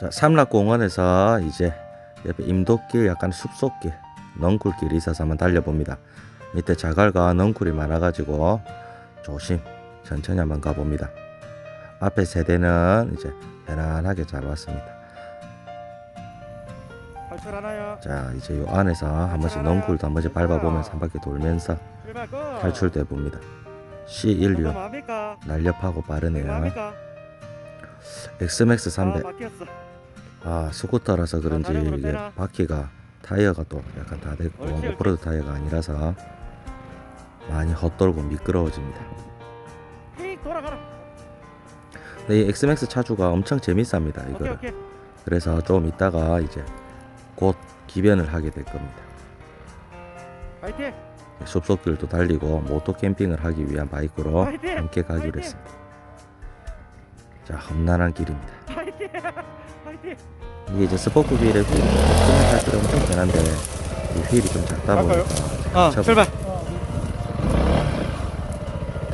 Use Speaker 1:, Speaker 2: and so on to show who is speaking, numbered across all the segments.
Speaker 1: 자, 삼락공원에서 이제 옆에 임도길 약간 숲속길 넝쿨길이 있어서 한번 달려봅니다. 밑에 자갈과 넝쿨이 많아가지고 조심 천천히 한번 가봅니다. 앞에 세대는 이제 편안하게 잘 왔습니다. 자 이제 요 안에서 한 번씩 넝쿨도 한 번씩 밟아보면서 한 바퀴 돌면서. 탈출돼 봅니다. C16
Speaker 2: 마음입니까?
Speaker 1: 날렵하고 빠르네요.
Speaker 2: 마음입니까?
Speaker 1: XMAX
Speaker 2: 아,
Speaker 1: 300
Speaker 2: 막혔어.
Speaker 1: 아 스쿠터라서 그런지
Speaker 2: 자전거로
Speaker 1: 이게? 바퀴가 타이어가 또 약간 다 됐고. 오프로드 타이어가 아니라서 많이 헛돌고 미끄러워집니다. 근데 이 XMAX 차주가 엄청 재밌습니다.
Speaker 2: 오케이. 오케이.
Speaker 1: 그래서 좀 이따가 이제 곧 기변을 하게 될 겁니다.
Speaker 2: 파이팅.
Speaker 1: 숲속길도 달리고 모토 캠핑을 하기 위한 바이크로
Speaker 2: 파이팅!
Speaker 1: 함께 가기로
Speaker 2: 파이팅!
Speaker 1: 했습니다. 자 험난한 길입니다. 이게 이제 스포크 휠의 휠 그냥 탈 때는 엄청 편한데 이 휠이 좀 작다? 보니까
Speaker 2: 어
Speaker 1: 쳐-
Speaker 2: 출발.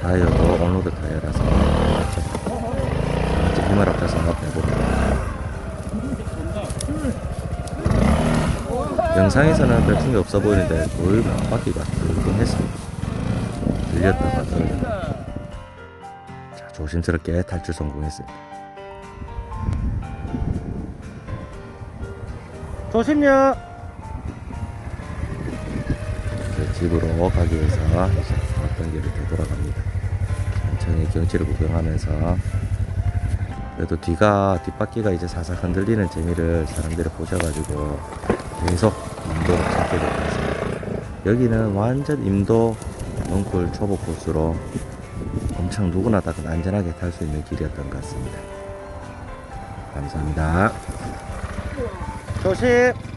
Speaker 1: 타이어도 온로드 타이어라서 같이 힘을 합쳐서 해볼게요. 영상에서는 별 충격 없어 보이는데 거의 바퀴가 들긴 했습니다. 들렸다가 들렸다. 자, 조심스럽게 탈출 성공했습니다.
Speaker 2: 조심요.
Speaker 1: 집으로 가기 위해서 이제 왔던 길을 되돌아갑니다. 천천히 경치를 구경하면서 그래도 뒤가 뒷바퀴가 이제 살살 흔들리는 재미를 사람들이 보셔가지고 계속 임도를 찾게 같습니다. 여기는 완전 임도 넝쿨 초보 코스로 엄청 누구나 다 안전하게 탈 수 있는 길이었던 것 같습니다. 감사합니다.
Speaker 2: 조심.